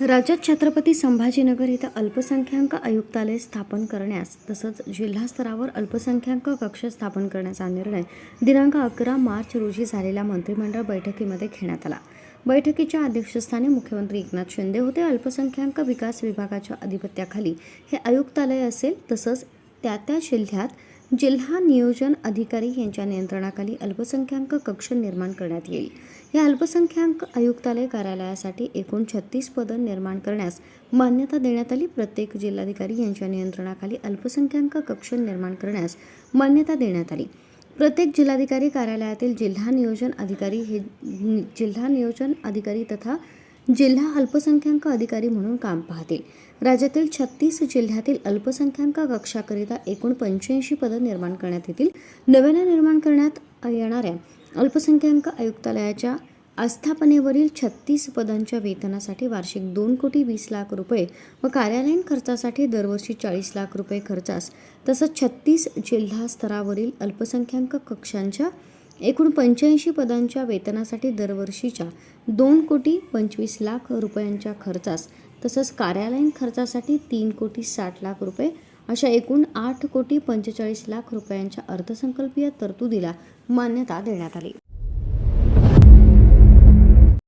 राज्यात छत्रपती संभाजीनगर इथं अल्पसंख्याक आयुक्तालय स्थापन करण्यास तसंच जिल्हा स्तरावर अल्पसंख्याक कक्ष स्थापन करण्याचा निर्णय दिनांक अकरा मार्च रोजी झालेल्या मंत्रिमंडळ बैठकीमध्ये घेण्यात आला. बैठकीच्या अध्यक्षस्थानी मुख्यमंत्री एकनाथ शिंदे होते. अल्पसंख्याक विकास विभागाच्या अधिपत्याखाली हे आयुक्तालय असेल तसंच त्या त्या जिल्ह्यात जिल्हा नियोजन अधिकारी यांच्या नियंत्रणाखाली अल्पसंख्याक कक्ष निर्माण करण्यात येईल. या अल्पसंख्याक आयुक्तालय कार्यालयासाठी एकूण छत्तीस पदं निर्माण करण्यास मान्यता देण्यात आली. प्रत्येक जिल्हाधिकारी यांच्या नियंत्रणाखाली अल्पसंख्याक कक्ष निर्माण करण्यास मान्यता देण्यात आली. प्रत्येक जिल्हाधिकारी कार्यालयातील जिल्हा नियोजन अधिकारी हे जिल्हा नियोजन अधिकारी तथा जिल्हा अल्पसंख्याक अधिकारी म्हणून काम पाहतील. राज्यातील छत्तीस जिल्ह्यातील अल्पसंख्याक कक्षाकरिता एकूण पंच्याऐंशी पदं निर्माण करण्यात येतील. नव्याने निर्माण करण्यात येणाऱ्या अल्पसंख्याक आयुक्तालयाच्या आस्थापनेवरील छत्तीस पदांच्या वेतनासाठी वार्षिक दोन कोटी वीस लाख रुपये व कार्यालयीन खर्चासाठी दरवर्षी चाळीस लाख रुपये खर्चास तसंच छत्तीस जिल्हा स्तरावरील अल्पसंख्याक कक्षांच्या एकूण पंच्याऐंशी पदांच्या वेतनासाठी दरवर्षीच्या दोन कोटी पंचवीस लाख रुपयांच्या खर्चास तसंच कार्यालयीन खर्चासाठी तीन कोटी साठ लाख रुपये अशा एकूण आठ कोटी पंचेचाळीस लाख रुपयांच्या अर्थसंकल्पीय तरतुदीला मान्यता देण्यात आली.